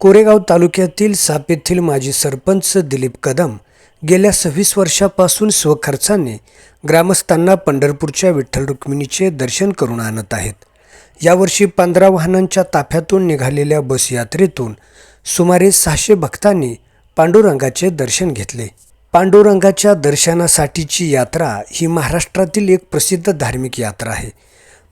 कोरेगाव तालुक्यातील साप येथील माजी सरपंच दिलीप कदम गेल्या सव्वीस वर्षापासून स्वखर्चाने ग्रामस्थांना पंढरपूरच्या विठ्ठल रुक्मिणीचे दर्शन करून आणत आहेत. यावर्षी पंधरा वाहनांच्या ताफ्यातून निघालेल्या बस यात्रेतून सुमारे सहाशे भक्तांनी पांडुरंगाचे दर्शन घेतले. पांडुरंगाच्या दर्शनासाठीची यात्रा ही महाराष्ट्रातील एक प्रसिद्ध धार्मिक यात्रा आहे.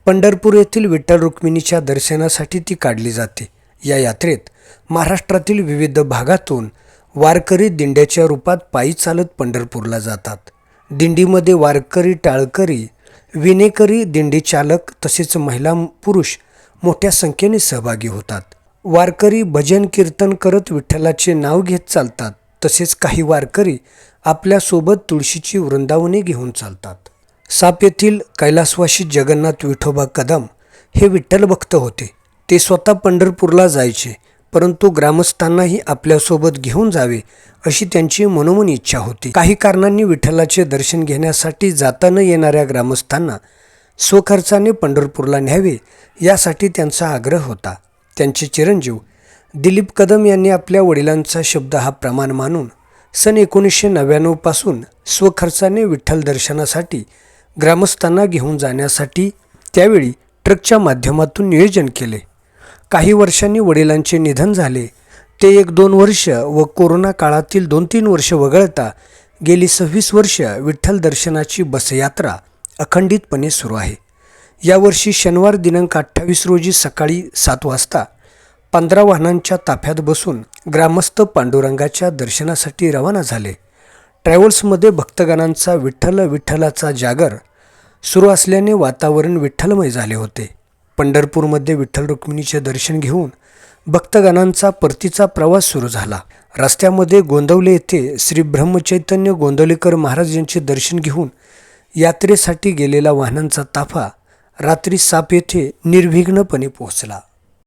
पंढरपूर येथील विठ्ठल रुक्मिणीच्या दर्शनासाठी ती काढली जाते. या यात्रेत महाराष्ट्रातील विविध भागातून वारकरी दिंड्याच्या रूपात पायी चालत पंढरपूरला जातात. दिंडीमध्ये वारकरी टाळकरी विनेकरी दिंडी चालक तसेच महिला पुरुष मोठ्या संख्येने सहभागी होतात. वारकरी भजन कीर्तन करत विठ्ठलाचे नाव घेत चालतात. तसेच काही वारकरी आपल्यासोबत तुळशीची वृंदावने घेऊन चालतात. साप येथील कैलासवाशी जगन्नाथ विठोबा कदम हे विठ्ठल भक्त होते. ते स्वतः पंढरपूरला जायचे परंतु ग्रामस्थांनाही आपल्यासोबत घेऊन जावे अशी त्यांची मनोमन इच्छा होती. काही कारणांनी विठ्ठलाचे दर्शन घेण्यासाठी जाता न येणाऱ्या ग्रामस्थांना स्वखर्चाने पंढरपूरला न्यावे यासाठी त्यांचा आग्रह होता. त्यांचे चिरंजीव दिलीप कदम यांनी आपल्या वडिलांचा शब्द हा प्रमाण मानून सन एकोणीसशे नव्याण्णवपासून स्वखर्चाने विठ्ठल दर्शनासाठी ग्रामस्थांना घेऊन जाण्यासाठी त्यावेळी ट्रकच्या माध्यमातून नियोजन केले. काही वर्षांनी वडिलांचे निधन झाले. ते एक दोन वर्ष व कोरोना काळातील दोन तीन वर्ष वगळता गेली सव्वीस वर्ष विठ्ठल दर्शनाची बसयात्रा अखंडितपणे सुरू आहे. यावर्षी शनिवार दिनांक अठ्ठावीस रोजी सकाळी सात वाजता पंधरा वाहनांच्या ताफ्यात बसून ग्रामस्थ पांडुरंगाच्या दर्शनासाठी रवाना झाले. ट्रॅव्हल्समध्ये भक्तगणांचा विठ्ठल विठ्ठलाचा जागर सुरू असल्याने वातावरण विठ्ठलमय झाले होते. पंढरपूरमध्ये विठ्ठल रुक्मिणीचे दर्शन घेऊन भक्तगणांचा परतीचा प्रवास सुरू झाला. रस्त्यामध्ये गोंदवले येथे श्री ब्रह्मचैतन्य गोंदवलेकर महाराज यांचे दर्शन घेऊन यात्रेसाठी गेलेला वाहनांचा ताफा रात्री साप येथे निर्विघ्नपणे पोहोचला.